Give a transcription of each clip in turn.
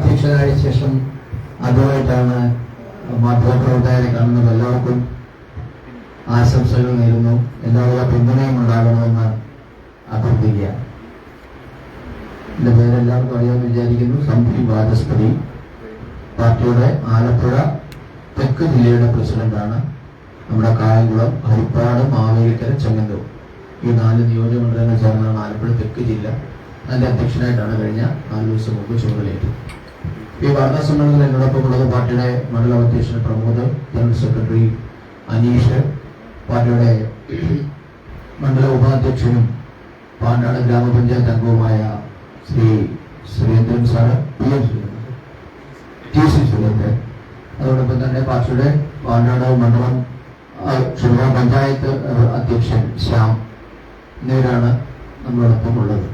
അധ്യക്ഷനായ ശേഷം ആദ്യമായിട്ടാണ് മാധ്യമപ്രവർത്തകരെ കാണുന്നത്. എല്ലാവർക്കും ആശംസകൾ നേരുന്നു. എല്ലാവരുടെ പിന്തുണയും ഉണ്ടാകണമെന്ന് അഭ്യർത്ഥിക്കുക എന്റെ പേരെല്ലാവർക്കും അറിയാമെന്ന് വിചാരിക്കുന്നു. സംഭി വാചസ്പതി. പാർട്ടിയുടെ ആലപ്പുഴ തെക്ക് ജില്ലയുടെ പ്രസിഡന്റാണ് നമ്മുടെ കായംകുളം ഹരിപ്പാട് മാവേലിക്കര ചെങ്ങന്നൂർ. ഈ നാല് നിയോജകമണ്ഡലങ്ങൾ ചേർന്നാണ് ആലപ്പുഴ തെക്ക് ജില്ല. അതിന്റെ അധ്യക്ഷനായിട്ടാണ് കഴിഞ്ഞ നാല് ദിവസം മുമ്പ് ചുമതലയേറ്റത്. ഈ വാർത്താ സമ്മേളനത്തിൽ എന്നോടൊപ്പം ഉള്ളത് പാർട്ടിയുടെ മണ്ഡല അധ്യക്ഷൻ പ്രമോദ് ജനറൽ സെക്രട്ടറി അനീഷ് പാർട്ടിയുടെ മണ്ഡല ഉപാധ്യക്ഷനും പാണ്ടാട് ഗ്രാമപഞ്ചായത്ത് അംഗവുമായ Shri Surendran sir P M T C Surendran. അതോടൊപ്പം തന്നെ പാർട്ടിയുടെ പാണ്ടാട് മണ്ഡലം ആ, ക്ഷമിക്കണം പഞ്ചായത്ത് അധ്യക്ഷൻ ശ്യാം എന്നിവരാണ് നമ്മളോടൊപ്പം ഉള്ളത്.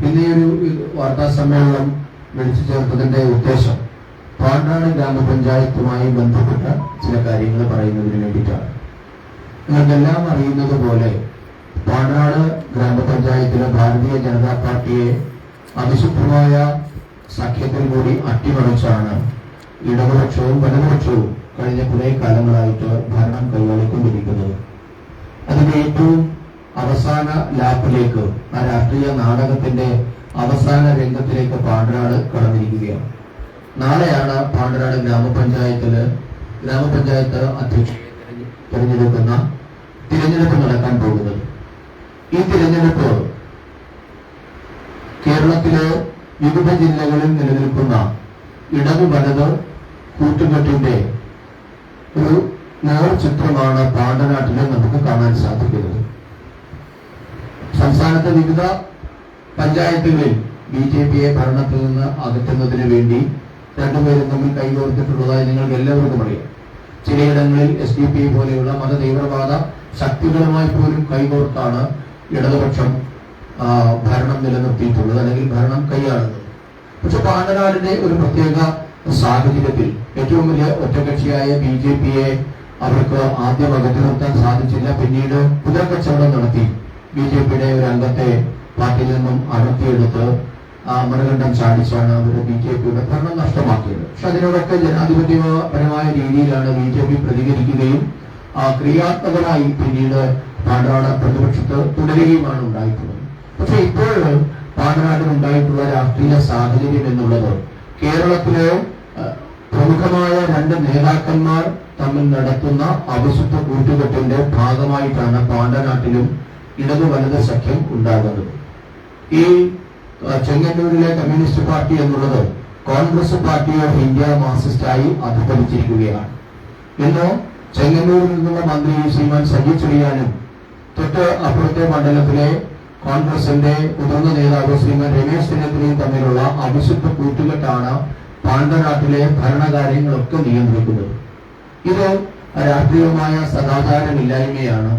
പിന്നെ ഒരു വാർത്താ സമ്മേളനം വിളിച്ചു ചേർത്തതിന്റെ ഉദ്ദേശം. പാണ്ടാട് ഗ്രാമപഞ്ചായത്തുമായി ബന്ധപ്പെട്ട ചില കാര്യങ്ങൾ പറയുന്നതിന് വേണ്ടിയിട്ടാണ്. നിങ്ങൾക്കെല്ലാം അറിയുന്നത് പോലെ പാണ്ടാട് ഗ്രാമപഞ്ചായത്തിലെ ഭാരതീയ ജനതാ പാർട്ടിയെ അതിശുദ്ധമായ സഖ്യത്തിൽ കൂടി അട്ടിമറിച്ചാണ് ഇടതുപക്ഷവും വലതുപക്ഷവും കഴിഞ്ഞ കുറെ കാലങ്ങളായിട്ട് ഭരണം കൈവളിക്കൊണ്ടിരിക്കുന്നത് അതിന്റെ ഏറ്റവും അവസാന ലാപ്പിലേക്ക് ആ രാഷ്ട്രീയ നാടകത്തിന്റെ അവസാന രംഗത്തിലേക്ക് പാണ്ടനാട് കടന്നിരിക്കുകയാണ്. നാളെയാണ് പാണ്ടനാട് ഗ്രാമപഞ്ചായത്തിൽ ഗ്രാമപഞ്ചായത്ത് അധ്യക്ഷ തിരഞ്ഞെടുക്കുന്ന തിരഞ്ഞെടുപ്പ് നടക്കാൻ പോകുന്നത്. ഈ തിരഞ്ഞെടുപ്പ് കേരളത്തിലെ വിവിധ ജില്ലകളിൽ നിലനിൽക്കുന്ന ഇടതു വലത് കൂട്ടുകെട്ടിന്റെ ഒരു നേർചിത്രമാണ് പാണ്ടനാട്ടിൽ നമുക്ക് കാണാൻ സാധിക്കുന്നത്. സംസ്ഥാനത്തെ വിവിധ പഞ്ചായത്തുകളിൽ ബി ജെ പിയെ ഭരണത്തിൽ നിന്ന് അകറ്റുന്നതിന് വേണ്ടി രണ്ടുപേരും തമ്മിൽ കൈകോർത്തിട്ടുള്ളതായി നിങ്ങൾക്ക് എല്ലാവർക്കും അറിയാം. ചിലയിടങ്ങളിൽ എസ് ഡി പി പോലെയുള്ള മതതീവ്രവാദ ശക്തികളുമായി പോലും കൈകോർത്താണ് ഇടതുപക്ഷം ഭരണം നിലനിർത്തിയിട്ടുള്ളത് അല്ലെങ്കിൽ ഭരണം കൈയാളുന്നത്. പക്ഷെ പാണ്ടനാടിന്റെ ഒരു പ്രത്യേക സാഹചര്യത്തിൽ ഏറ്റവും വലിയ ഒറ്റകക്ഷിയായ ബി ജെ പിയെ അവർക്ക് ആദ്യം അകറ്റി നിർത്താൻ സാധിച്ചില്ല. പിന്നീട് കുതിരക്കച്ചവടം നടത്തി ബി ജെ പിയുടെ ഒരു അംഗത്തെ പാർട്ടിയിൽ നിന്നും അടർത്തിയെടുത്ത് ആ മറുകണ്ഠം ചാടിച്ചാണ് അവർ ബി ജെ പിയുടെ ഭരണം നഷ്ടമാക്കിയത്. പക്ഷെ അതിനോടൊക്കെ ജനാധിപത്യപരമായ രീതിയിലാണ് ബി ജെ പി പ്രതികരിക്കുകയും ക്രിയാത്മകമായി പിന്നീട് പാണ്ടാട് പ്രതിപക്ഷത്ത് തുടരുകയുമാണ് ഉണ്ടായിട്ടുള്ളത്. പക്ഷെ ഇപ്പോൾ പാണ്ടനാട്ടിൽ ഉണ്ടായിട്ടുള്ള രാഷ്ട്രീയ സാഹചര്യം എന്നുള്ളത് കേരളത്തിലെ പ്രമുഖമായ രണ്ട് നേതാക്കന്മാർ തമ്മിൽ നടത്തുന്ന അവിശുദ്ധ കൂട്ടുകെട്ടിന്റെ ഭാഗമായിട്ടാണ് പാണ്ടനാട്ടിലും ഇടതു വലത് സഖ്യം ഉണ്ടാകുന്നത്. ഈ ചെങ്ങന്നൂരിലെ കമ്മ്യൂണിസ്റ്റ് പാർട്ടി എന്നുള്ളത് കോൺഗ്രസ് പാർട്ടി ഓഫ് ഇന്ത്യ മാർസിസ്റ്റായി അധികരിച്ചിരിക്കുകയാണ്. ഇന്ന് ചെങ്ങന്നൂരിൽ നിന്നുള്ള മന്ത്രി ശ്രീമാൻ സജി ചെറിയാനും തൊട്ട് അപ്പുറത്തെ മണ്ഡലത്തിലെ കോൺഗ്രസിന്റെ മുതിർന്ന നേതാവ് ശ്രീമാൻ രമേശ് ചെന്നിത്തലയും തമ്മിലുള്ള അവിശുദ്ധ കൂട്ടുകെട്ടാണ് പാണ്ഡനാട്ടിലെ ഭരണകാര്യങ്ങളൊക്കെ നിയന്ത്രിക്കുന്നത്. ഇത് രാഷ്ട്രീയമായ സദാചാരമില്ലായ്മയാണ്.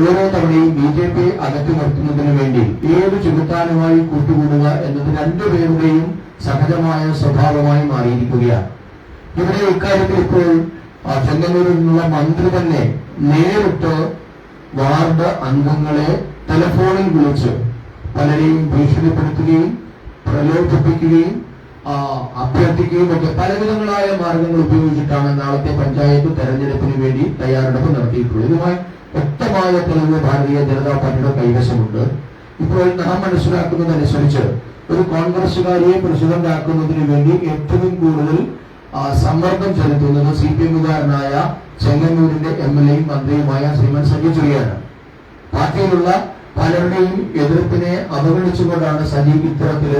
ഓരോ തവണയും ബി ജെ പി അകറ്റി നിർത്തുന്നതിന് വേണ്ടി ഏത് ചുമത്താനുമായി കൂട്ടുകൂടുക എന്നത് രണ്ടുപേരുടെയും സഹജമായ സ്വഭാവമായി മാറിയിരിക്കുകയാണ്. ഇവിടെ ഇക്കാര്യത്തിൽ ഇപ്പോൾ ചെങ്ങന്നൂരിൽ നിന്നുള്ള മന്ത്രി തന്നെ നേരിട്ട് വാർഡ് അംഗങ്ങളെ ടെലിഫോണിൽ വിളിച്ച് പലരെയും ഭീഷണിപ്പെടുത്തുകയും പ്രലോഭിപ്പിക്കുകയും അഭ്യർത്ഥിക്കുകയും ഒക്കെ പലവിധങ്ങളായ മാർഗങ്ങൾ ഉപയോഗിച്ചിട്ടാണ് നാളത്തെ പഞ്ചായത്ത് തെരഞ്ഞെടുപ്പിന് വേണ്ടി തയ്യാറെടുപ്പ് നടത്തിയിട്ടുള്ളത്. ഇതുമായി വ്യക്തമായ തെളിവ് ഭാരതീയ ജനതാ പാർട്ടിയുടെ കൈവശമുണ്ട്. ഇപ്പോൾ നാം മനസ്സിലാക്കുന്നതനുസരിച്ച് ഒരു കോൺഗ്രസുകാരിയെ പ്രസിഡന്റ് ആക്കുന്നതിന് വേണ്ടി ഏറ്റവും കൂടുതൽ സമ്മർദ്ദം ചെലുത്തുന്നത് സി പി എമ്മുകാരനായ ചെങ്ങന്നൂരിന്റെ എം എൽ എയും മന്ത്രിയുമായ ശ്രീമൻ സജി ചെറിയാണ് പാർട്ടിയിലുള്ള പലരുടെയും എതിർപ്പിനെ അവഗണിച്ചുകൊണ്ടാണ് സജി ഇത്തരത്തിൽ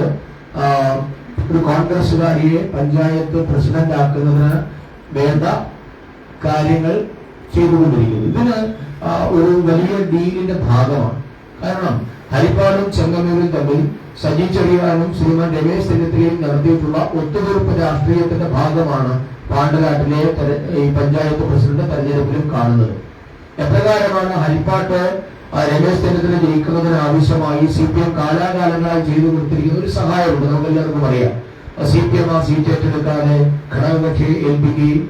ഒരു കോൺഗ്രസുകാരിയെ പഞ്ചായത്ത് പ്രസിഡന്റ് ആക്കുന്നതിന് വേണ്ട കാര്യങ്ങൾ ചെയ്തുകൊണ്ടിരിക്കുന്നത്. ഇതിന് ഒരു വലിയ ഡീലിന്റെ ഭാഗമാണ്. കാരണം ഹരിപ്പാടും ചെങ്ങന്നൂരും തമ്മിൽ സജി ചെറിയാനും ശ്രീമാൻ രമേശ് ചെന്നിത്തലയും നടത്തിയിട്ടുള്ള ഒത്തുതീർപ്പ് രാഷ്ട്രീയത്തിന്റെ ഭാഗമാണ് പാണ്ടനാട്ടിലെ ഈ പഞ്ചായത്ത് പ്രസിഡന്റ് തെരഞ്ഞെടുപ്പിലും കാണുന്നത്. എപ്രകാരമാണ് ഹരിപ്പാട്ട് രമേശ് ചെന്നിത്തല ജയിക്കുന്നതിന് ആവശ്യമായി സി പി എം കാലാകാലങ്ങളായി ചെയ്തു കൊടുത്തിരിക്കുന്ന ഒരു സഹായമുണ്ട്. നമുക്ക് എല്ലാവർക്കും അറിയാം. സി പി എം ആ സീറ്റ് ഏറ്റെടുക്കാതെ ഘടകകക്ഷി ഏൽപ്പിക്കുകയും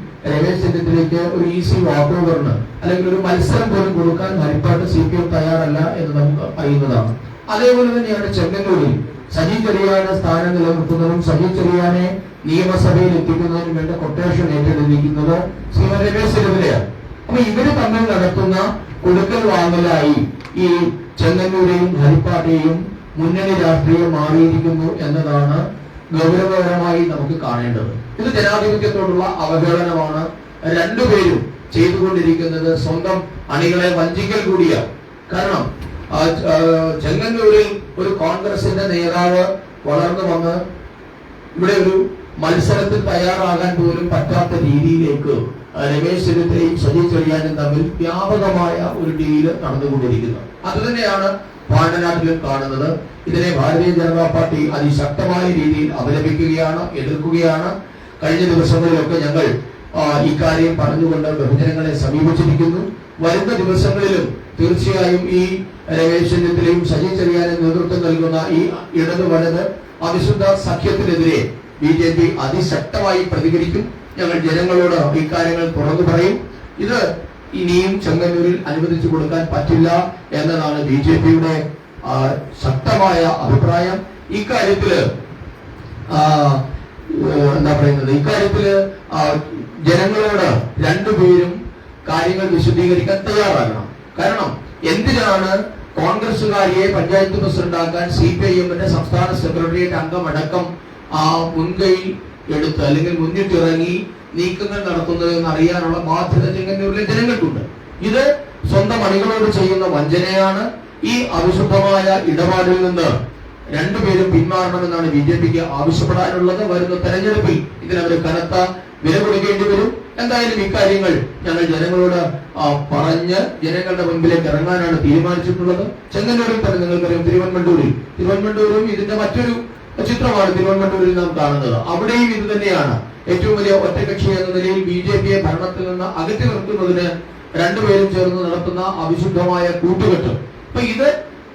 ചെന്നിത്തലയ്ക്ക് ഒരു ഈസി വാക്ക് ഓവറിന് അല്ലെങ്കിൽ ഒരു മത്സരം പോലും കൊടുക്കാൻ ഹരിപ്പാട്ട് സി പി എം തയ്യാറല്ല എന്ന് നമുക്ക് അറിയുന്നതാണ് അതേപോലെ തന്നെയാണ് ചെങ്ങന്നൂരിൽ സജി ചെറിയാനെ സ്ഥാനം നിലനിർത്തുന്നതും സജി ചെറിയാനെ നിയമസഭയിൽ എത്തിക്കുന്നതിനും വേണ്ട കൊട്ടേഷൻ ഏറ്റെടുത്തിരിക്കുന്നത് ശ്രീമതി രമേശ് ചെന്നിത്തലയാണ് അപ്പൊ ഇവർ തമ്മിൽ നടത്തുന്ന കൊടുക്കൽ വാങ്ങലായി ഈ ചെങ്ങന്നൂരെയും ഹരിപ്പാട്ടെയും മുന്നണി രാഷ്ട്രീയം മാറിയിരിക്കുന്നു എന്നതാണ് ഗൗരവകരമായി നമുക്ക് കാണേണ്ടത്. ഇത് ജനാധിപത്യത്തോടുള്ള അവഹേളനമാണ്. രണ്ടുപേരും ചെയ്തുകൊണ്ടിരിക്കുന്നത് സ്വന്തം അണികളെ വഞ്ചിക്കൽ കൂടിയാണ്. കാരണം ചെങ്ങന്നൂരിൽ ഒരു കോൺഗ്രസിന്റെ നേതാവ് വളർന്നു വന്ന് ഇവിടെ ഒരു മത്സരത്തിൽ തയ്യാറാകാൻ പോലും പറ്റാത്ത രീതിയിലേക്ക് രമേശ് ചെന്നിത്തലയും സജി ചെറിയാനും തമ്മിൽ വ്യാപകമായ ഒരു ഡീൽ നടന്നുകൊണ്ടിരിക്കുന്നു. അത് തന്നെയാണ് പാണ്ടനാട്ടിലും കാണുന്നത്. ഇതിനെ ഭാരതീയ ജനതാ പാർട്ടി അതിശക്തമായ രീതിയിൽ അപലപിക്കുകയാണ് എതിർക്കുകയാണ്. കഴിഞ്ഞ ദിവസങ്ങളിലൊക്കെ ഞങ്ങൾ ഇക്കാര്യം പറഞ്ഞുകൊണ്ട് ബഹുജനങ്ങളെ സമീപിച്ചിരിക്കുന്നു. വരുന്ന ദിവസങ്ങളിലും തീർച്ചയായും ഈ രമേശ് ചെന്നിത്തലയും സജി ചെറിയാനും നേതൃത്വം നൽകുന്ന ഈ ഇടത് വലത് അവിശുദ്ധ സഖ്യത്തിനെതിരെ ബി ജെ പി അതിശക്തമായി പ്രതികരിക്കും. ഞങ്ങൾ ജനങ്ങളോട് ഇക്കാര്യങ്ങൾ തുറന്നു പറയും. ഇത് ഇനിയും ചെങ്ങന്നൂരിൽ അനുവദിച്ചു കൊടുക്കാൻ പറ്റില്ല എന്നതാണ് ബി ജെ പിയുടെ ശക്തമായ അഭിപ്രായം. ഇക്കാര്യത്തിൽ എന്താ പറയുന്നത്? ഇക്കാര്യത്തിൽ ജനങ്ങളോട് രണ്ടുപേരും കാര്യങ്ങൾ വിശദീകരിക്കാൻ തയ്യാറാകണം. കാരണം എന്തിനാണ് കോൺഗ്രസുകാരിയെ പഞ്ചായത്ത് പ്രസിഡന്റാക്കാൻ സി പി ഐ എമ്മിന്റെ സംസ്ഥാന സെക്രട്ടേറിയറ്റ് അംഗമടക്കം ആ മുൻകൈ എടുത്ത് അല്ലെങ്കിൽ മുന്നിട്ടിറങ്ങി നീക്കങ്ങൾ നടത്തുന്നത് എന്ന് അറിയാനുള്ള ബാധ്യത ചെങ്ങന്നൂരിലെ ജനങ്ങൾക്കുണ്ട്. ഇത് സ്വന്തം അണികളോട് ചെയ്യുന്ന വഞ്ചനയാണ്. ഈ അവിശുദ്ധമായ ഇടപാടിൽ നിന്ന് രണ്ടുപേരും പിന്മാറണമെന്നാണ് ബി ജെ പിക്ക് ആവശ്യപ്പെടാനുള്ളത്. വരുന്ന തെരഞ്ഞെടുപ്പിൽ ഇതിനവർ കനത്ത വില കൊടുക്കേണ്ടി വരും. എന്തായാലും ഇക്കാര്യങ്ങൾ ഞങ്ങൾ ജനങ്ങളോട് പറഞ്ഞ് ജനങ്ങളുടെ മുമ്പിലേക്ക് ഇറങ്ങാനാണ് തീരുമാനിച്ചിട്ടുള്ളത്. ചെങ്ങന്നൂരിൽ തന്നെ നിങ്ങൾക്കറിയാം തിരുവനന്തപുരൂരിൽ തിരുവനന്തപുരം ഇതിന്റെ മറ്റൊരു ചിത്രമാണ് തിരുവനന്തപുരത്തിൽ നാം കാണുന്നത്. അവിടെയും ഇത് തന്നെയാണ്. ഏറ്റവും വലിയ ഒറ്റകക്ഷി എന്ന നിലയിൽ ബി ജെ പിയെ ഭരണത്തിൽ നിന്ന് അകറ്റി നിർത്തുന്നതിന് രണ്ടുപേരും ചേർന്ന് നടത്തുന്ന അവിശുദ്ധമായ കൂട്ടുകെട്ട്. അപ്പൊ ഇത്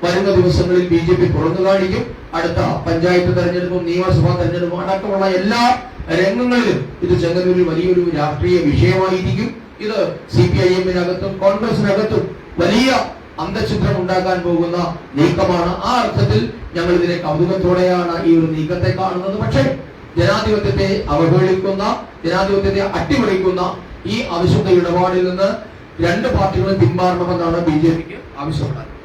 വരുന്ന ദിവസങ്ങളിൽ ബി ജെ പി തുറന്നു കാണിക്കും. അടുത്ത പഞ്ചായത്ത് തെരഞ്ഞെടുപ്പും നിയമസഭാ തെരഞ്ഞെടുപ്പും അടക്കമുള്ള എല്ലാ രംഗങ്ങളിലും ഇത് ചെങ്ങന്നൂരിൽ വലിയൊരു രാഷ്ട്രീയ വിഷയമായിരിക്കും. ഇത് സി പി ഐ എമ്മിനകത്തും കോൺഗ്രസിനകത്തും വലിയ അന്തചിത്രം ഉണ്ടാക്കാൻ പോകുന്ന നീക്കമാണ്. ആ അർത്ഥത്തിൽ ഞങ്ങൾ ഇതിനെ കൗതുകത്തോടെയാണ് ഈ ഒരു നീക്കത്തെ കാണുന്നത്. പക്ഷേ ജനാധിപത്യത്തെ അവഹേളിക്കുന്ന ജനാധിപത്യത്തെ അട്ടിമറിക്കുന്ന ഈ അവിശുദ്ധ ഇടപാടിൽ നിന്ന് രണ്ട് പാർട്ടികളും പിന്മാറണമെന്നാണ് ബി ജെ പിക്ക് ആവശ്യപ്പെടുന്നത്